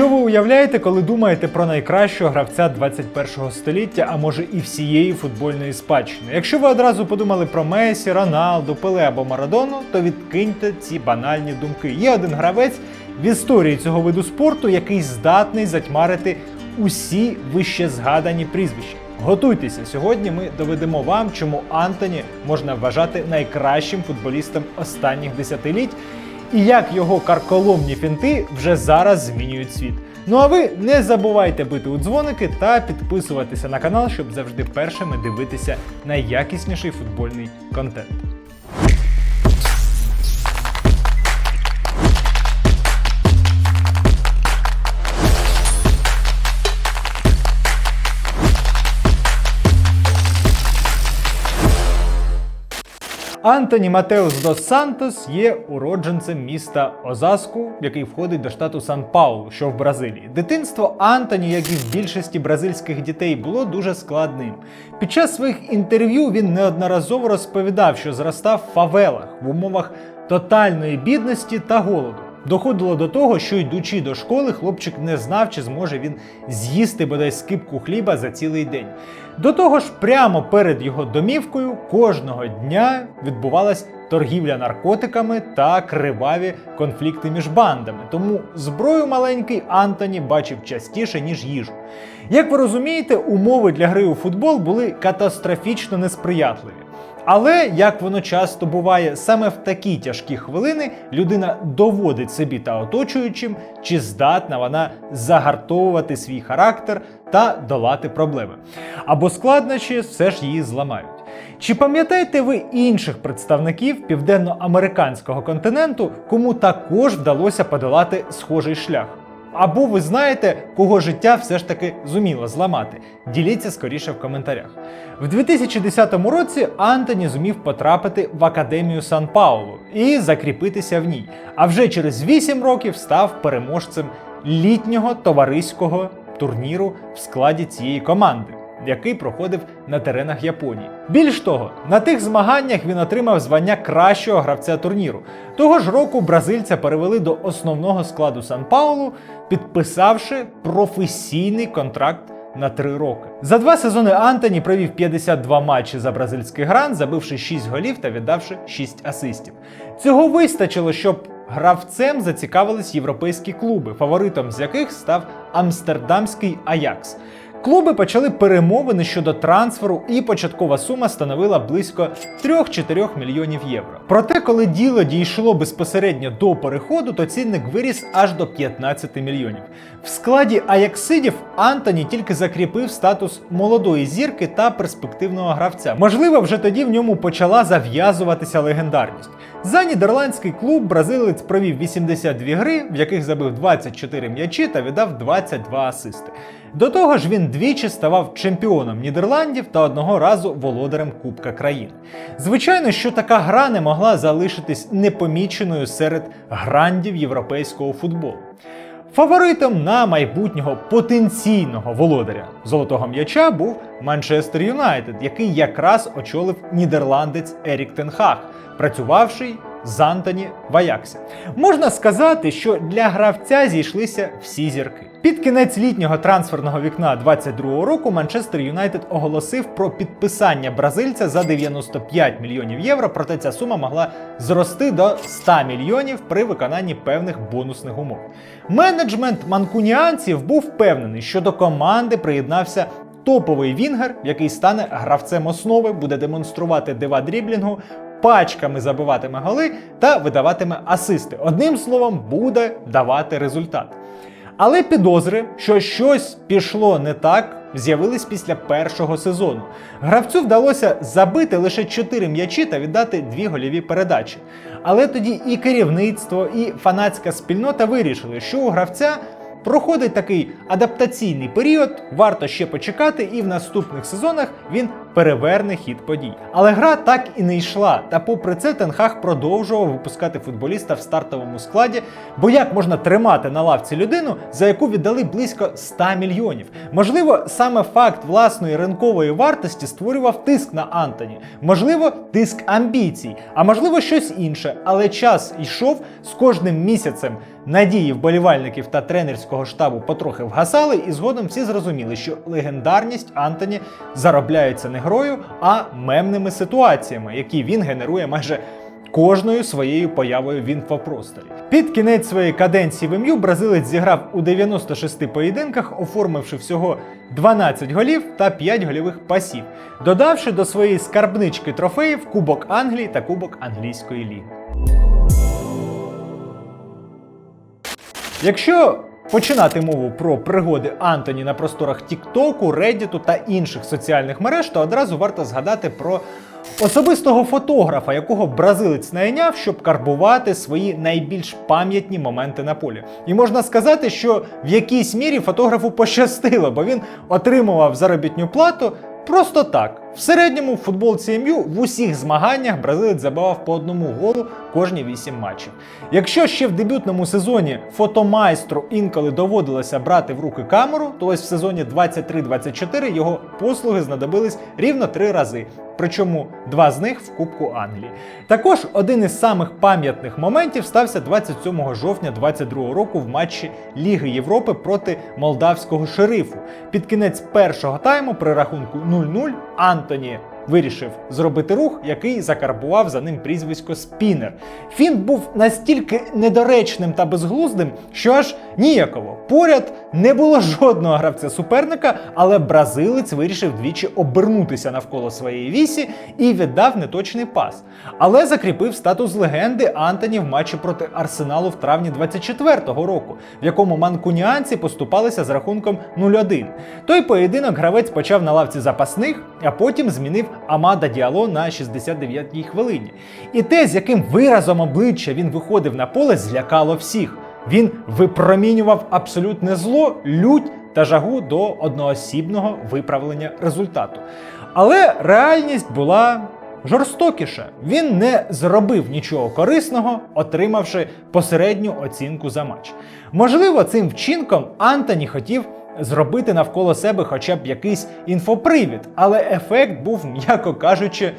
Що ви уявляєте, коли думаєте про найкращого гравця 21 століття, а може і всієї футбольної спадщини? Якщо ви одразу подумали про Месі, Роналду, Пеле або Марадону, то відкиньте ці банальні думки. Є один гравець в історії цього виду спорту, який здатний затьмарити усі вище згадані прізвища. Готуйтеся, сьогодні ми доведемо вам, чому Антоні можна вважати найкращим футболістом останніх десятиліть і як його карколомні фінти вже зараз змінюють світ. Ну а ви не забувайте бити у дзвоники та підписуватися на канал, щоб завжди першими дивитися найякісніший футбольний контент. Антоні Матеус дос Сантос є уродженцем міста Озаску, який входить до штату Сан-Паулу, що в Бразилії. Дитинство Антоні, як і в більшості бразильських дітей, було дуже складним. Під час своїх інтерв'ю він неодноразово розповідав, що зростав в фавелах в умовах тотальної бідності та голоду. Доходило до того, що йдучи до школи, хлопчик не знав, чи зможе він з'їсти бодай скипку хліба за цілий день. До того ж, прямо перед його домівкою кожного дня відбувалась торгівля наркотиками та криваві конфлікти між бандами. Тому зброю маленький Антоні бачив частіше, ніж їжу. Як ви розумієте, умови для гри у футбол були катастрофічно несприятливі. Але як воно часто буває, саме в такі тяжкі хвилини людина доводить собі та оточуючим, чи здатна вона загартовувати свій характер та долати проблеми. Або складнощі все ж її зламають. Чи пам'ятаєте ви інших представників південноамериканського континенту, кому також вдалося подолати схожий шлях? Або ви знаєте, кого життя все ж таки зуміло зламати. Діліться скоріше в коментарях. В 2010 році Антоні зумів потрапити в Академію Сан Паулу і закріпитися в ній. А вже через 8 років став переможцем літнього товариського турніру в складі цієї команди. Який проходив на теренах Японії. Більш того, на тих змаганнях він отримав звання кращого гравця турніру. Того ж року бразильця перевели до основного складу Сан Паулу, підписавши професійний контракт на три роки. За два сезони Антоні провів 52 матчі за бразильський грант, забивши 6 голів та віддавши 6 асистів. Цього вистачило, щоб гравцем зацікавились європейські клуби, фаворитом з яких став Амстердамський Аякс. Клуби почали перемовини щодо трансферу, і початкова сума становила близько 3-4 мільйонів євро. Проте, коли діло дійшло безпосередньо до переходу, то цінник виріс аж до 15 мільйонів. В складі Аяксидів Антоні тільки закріпив статус молодої зірки та перспективного гравця. Можливо, вже тоді в ньому почала зав'язуватися легендарність. За нідерландський клуб бразилець провів 82 гри, в яких забив 24 м'ячі та віддав 22 асисти. До того ж, він двічі ставав чемпіоном Нідерландів та одного разу володарем Кубка країн. Звичайно, що така гра не могла залишитись непоміченою серед грандів європейського футболу. Фаворитом на майбутнього потенційного володаря золотого м'яча був Манчестер Юнайтед, який якраз очолив нідерландець Ерік Тенхаг, працювавший з Антоні в Аяксі. Можна сказати, що для гравця зійшлися всі зірки. Під кінець літнього трансферного вікна 22-го року Манчестер Юнайтед оголосив про підписання бразильця за 95 мільйонів євро, проте ця сума могла зрости до 100 мільйонів при виконанні певних бонусних умов. Менеджмент манкуніанців був впевнений, що до команди приєднався топовий вінгер, який стане гравцем основи, буде демонструвати дива дріблінгу, пачками забиватиме голи та видаватиме асисти. Одним словом, буде давати результат. Але підозри, що щось пішло не так, з'явились після першого сезону. Гравцю вдалося забити лише 4 м'ячі та віддати дві гольові передачі. Але тоді і керівництво, і фанатська спільнота вирішили, що у гравця проходить такий адаптаційний період, варто ще почекати, і в наступних сезонах він переверне хід подій. Але гра так і не йшла. Та попри це Тенхаг продовжував випускати футболіста в стартовому складі. Бо як можна тримати на лавці людину, за яку віддали близько 100 мільйонів? Можливо, саме факт власної ринкової вартості створював тиск на Антоні, можливо, тиск амбіцій, а можливо щось інше. Але час йшов з кожним місяцем. Надії вболівальників та тренерського штабу потрохи вгасали, і згодом всі зрозуміли, що легендарність Антоні заробляється не грою, а мемними ситуаціями, які він генерує майже кожною своєю появою в інфопросторі. Під кінець своєї каденції в МЮ бразилець зіграв у 96 поєдинках, оформивши всього 12 голів та 5 гольових пасів, додавши до своєї скарбнички трофеїв Кубок Англії та Кубок англійської ліги. Якщо починати мову про пригоди Антоні на просторах Тіктоку, Реддіту та інших соціальних мереж, то одразу варто згадати про особистого фотографа, якого бразилець найняв, щоб карбувати свої найбільш пам'ятні моменти на полі. І можна сказати, що в якійсь мірі фотографу пощастило, бо він отримував заробітну плату. Просто так. В середньому футболці МЮ в усіх змаганнях бразилець забивав по одному голу кожні 8 матчів. Якщо ще в дебютному сезоні фотомайстру інколи доводилося брати в руки камеру, то ось в сезоні 23-24 його послуги знадобились рівно три рази. Причому два з них в Кубку Англії. Також один із самих пам'ятних моментів стався 27 жовтня 22 року в матчі Ліги Європи проти молдавського шерифу. Під кінець першого тайму при рахунку 0-0 Антоні вирішив зробити рух, який закарбував за ним прізвисько Спінер. Він був настільки недоречним та безглуздим, що аж ніяково. Поряд не було жодного гравця суперника, але бразилець вирішив двічі обернутися навколо своєї вісі і віддав неточний пас. Але закріпив статус легенди Антоні в матчі проти Арсеналу в травні 24-го року, в якому манкуніанці поступалися з рахунком 0-1. Той поєдинок гравець почав на лавці запасних, а потім змінив Амада Діало на 69-й хвилині. І те, з яким виразом обличчя він виходив на поле, злякало всіх. Він випромінював абсолютне зло, лють та жагу до одноосібного виправлення результату. Але реальність була жорстокіша. Він не зробив нічого корисного, отримавши посередню оцінку за матч. Можливо, цим вчинком Антоні хотів зробити навколо себе хоча б якийсь інфопривід, але ефект був, м'яко кажучи,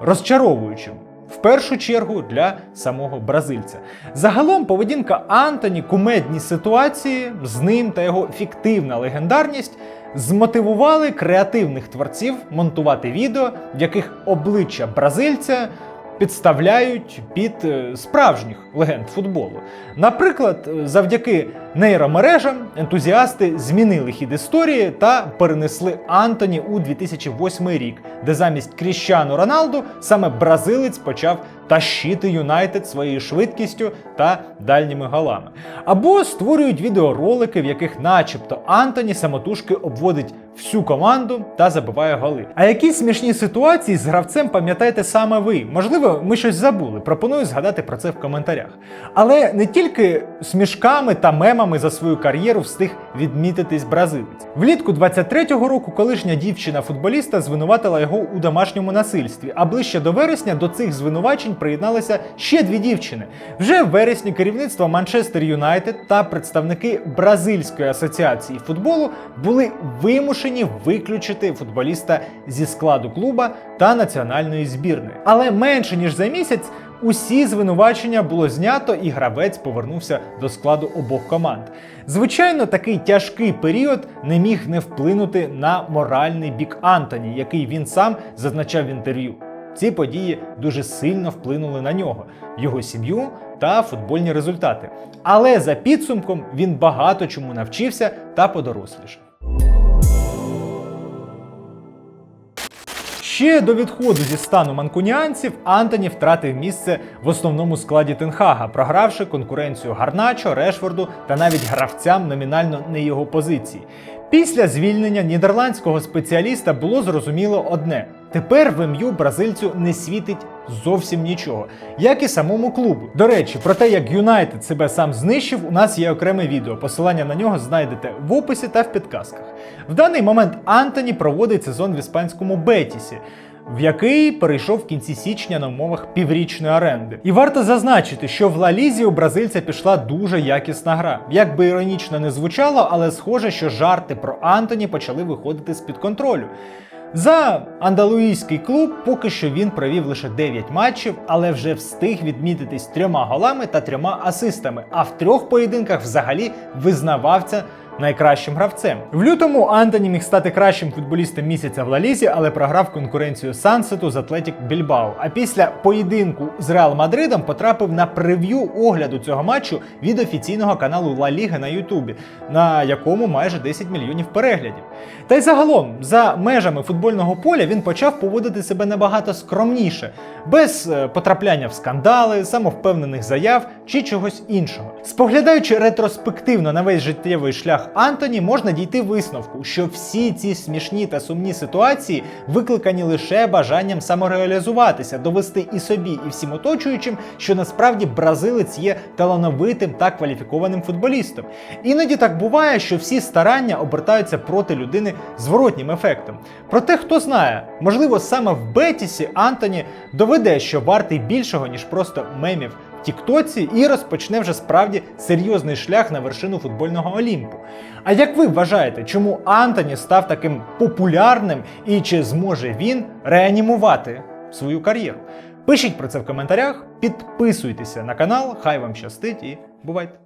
розчаровуючим. В першу чергу для самого бразильця. Загалом поведінка Антоні, кумедні ситуації з ним та його фіктивна легендарність змотивували креативних творців монтувати відео, в яких обличчя бразильця підставляють під е, справжніх легенд футболу. Наприклад, е, завдяки нейромережам ентузіасти змінили хід історії та перенесли Антоні у 2008 рік, де замість Кріщану Роналду саме бразилець почав тащити Юнайтед своєю швидкістю та дальніми голами. Або створюють відеоролики, в яких, начебто, Антоні самотужки обводить всю команду та забиває голи. А які смішні ситуації з гравцем пам'ятаєте саме ви? Можливо, ми щось забули. Пропоную згадати про це в коментарях. Але не тільки смішками та мемами за свою кар'єру встиг відмітитись бразилець. Влітку 23-го року колишня дівчина футболіста звинуватила його у домашньому насильстві. А ближче до вересня до цих звинувачень приєдналися ще дві дівчини. Вже в вересні керівництво Манчестер Юнайтед та представники Бразильської асоціації футболу були вимушені виключити футболіста зі складу клуба та національної збірної. Але менше ніж за місяць. Усі звинувачення було знято, і гравець повернувся до складу обох команд. Звичайно, такий тяжкий період не міг не вплинути на моральний бік Антоні, який він сам зазначав в інтерв'ю. Ці події дуже сильно вплинули на нього, його сім'ю та футбольні результати. Але за підсумком він багато чому навчився та подорослішав. Ще до відходу зі стану манкуніанців Антоні втратив місце в основному складі Тенхага, програвши конкуренцію Гарначо, Решфорду та навіть гравцям номінально не його позиції. Після звільнення нідерландського спеціаліста було зрозуміло одне: Тепер в МЮ бразильцю не світить зовсім нічого, як і самому клубу. До речі, про те, як Юнайтед себе сам знищив, у нас є окреме відео. Посилання на нього знайдете в описі та в підказках. В даний момент Антоні проводить сезон в іспанському Бетісі. В який перейшов в кінці січня на умовах піврічної оренди. І варто зазначити, що в Лалізі у бразильця пішла дуже якісна гра. Як би іронічно не звучало, але схоже, що жарти про Антоні почали виходити з-під контролю. За андалуїзький клуб поки що він провів лише 9 матчів, але вже встиг відмітитись трьома голами та трьома асистами. А в трьох поєдинках взагалі визнавався найкращим гравцем. В лютому Антоні міг стати кращим футболістом місяця в Лалізі, але програв конкуренцію Сансету з Атлетік Більбао. А після поєдинку з Реал Мадридом потрапив на прев'ю огляду цього матчу від офіційного каналу Ла Ліга на Ютубі, на якому майже 10 мільйонів переглядів. Та й загалом, за межами футбольного поля він почав поводити себе набагато скромніше, без е, потрапляння в скандали, самовпевнених заяв чи чогось іншого. Споглядаючи ретроспективно на весь життєвий шлях Антоні, можна дійти висновку, що всі ці смішні та сумні ситуації викликані лише бажанням самореалізуватися, довести і собі, і всім оточуючим, що насправді бразилець є талановитим та кваліфікованим футболістом. Іноді так буває, що всі старання обертаються проти людини зворотнім ефектом. Проте, хто знає, можливо, саме в Бетісі Антоні доведе, що вартий більшого, ніж просто мемів Тіктоці, і розпочне вже справді серйозний шлях на вершину футбольного Олімпу. А як ви вважаєте, чому Антоні став таким популярним і чи зможе він реанімувати свою кар'єру? Пишіть про це в коментарях, підписуйтеся на канал, хай вам щастить і бувайте!